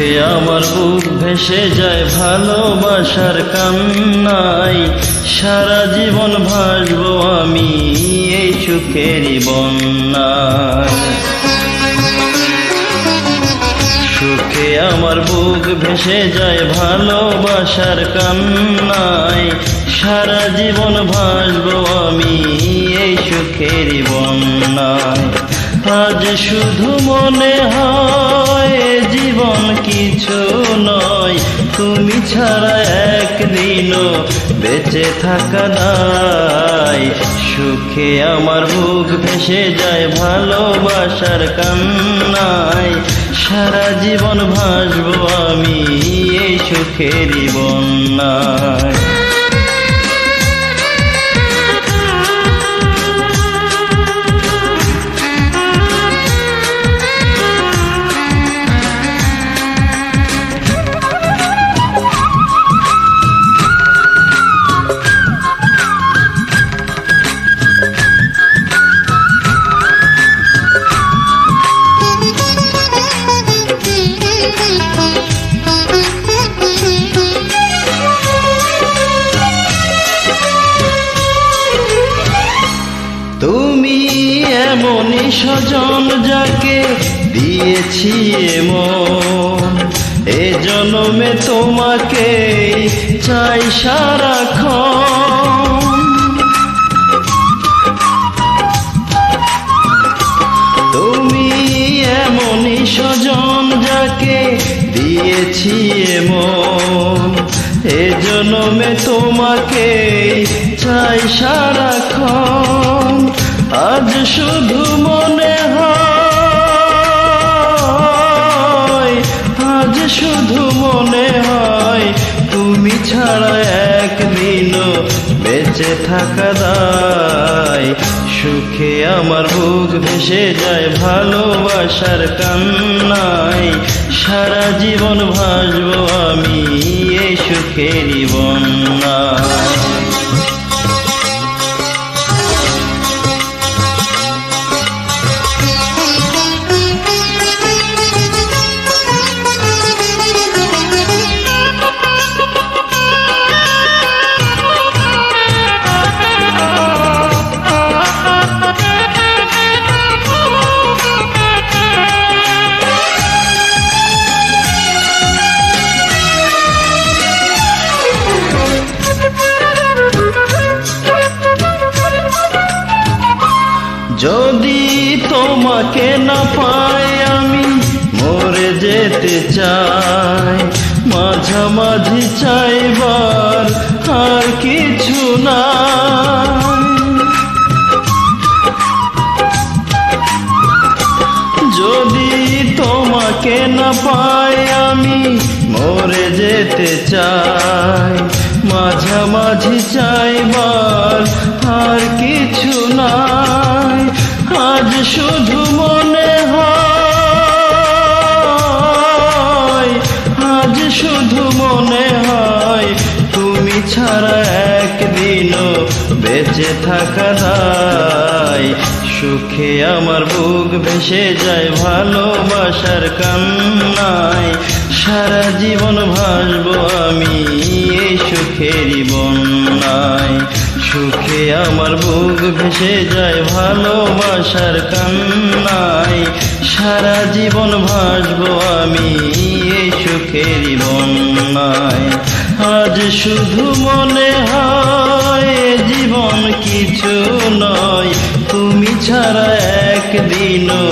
সুখে আমার বুক ভেসে যায় ভালোবাসার কান্নায়। সারা জীবন ভাসবো আমি এই সুখেরই বন্যায়। সুখে আমার বুক ভেসে যায় ভালোবাসার কান্নায়। সারা জীবন ভাসবো আমি এই সুখেরই বন্যায়। আজ শুধু মনে হয় কিছু নয়। তুমি ছাড়া একদিনও বেঁচে থাকা নাই। সুখে আমার বুক ভেসে যায় ভালোবাসার কান্নায়। সারা জীবন ভাসবো আমি এই সুখেরই বন্যায়। স্বজন যাকে দিয়েছি এমন, এ জন্মে তোমাকে চাই সারাক্ষণ। তুমি এমনই স্বজন যাকে দিয়েছি এমন, এ জন্মে তোমাকে চাই সারাক্ষণ। আজ বেঁচে থাকা দায় সুখে আমার বুক ভেসে যায় ভালোবাসার কান্নায়। সারা জীবন ভাসবো আমি এই সুখেরই বন্যায় তোমাকে না পাই আমি, মরে যেতে চাই। মাঝামাঝি চাইবার আর কিছু না যদি তোমাকে না পাই আমি, মরে যেতে চাই। মাঝামাঝি চাইবার আর আজ শুধু মনে হয়, আজ শুধু মনে হয়, তুমি ছাড়া একদিনও বেঁচে থাকা দায় সুখে আমার বুক ভেসে যায় ভালোবাসার কান্নায়। সারা জীবন ভাসবো আমি এই সুখেরই বন্যায়। সুখে আমার বুক ভেসে যায় ভালোবাসার কান্নায়। সারা জীবন ভাসবো আমি এই সুখেরই বন্যায়। আজ শুধু মনে হয় জীবন কিছু নয়, তুমি ছাড়া একদিনও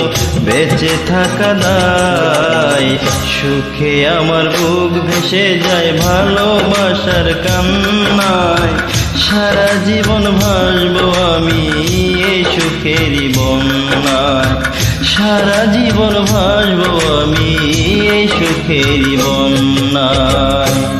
বেঁচে থাকা দায় সুখে আমার বুক ভেসে যায় ভালোবাসার কান্নায়। সারা জীবন ভাসবো আমি এই সুখেরই বন্যায়। সারা জীবন ভাসবো আমি এই সুখেরই বন্যায়।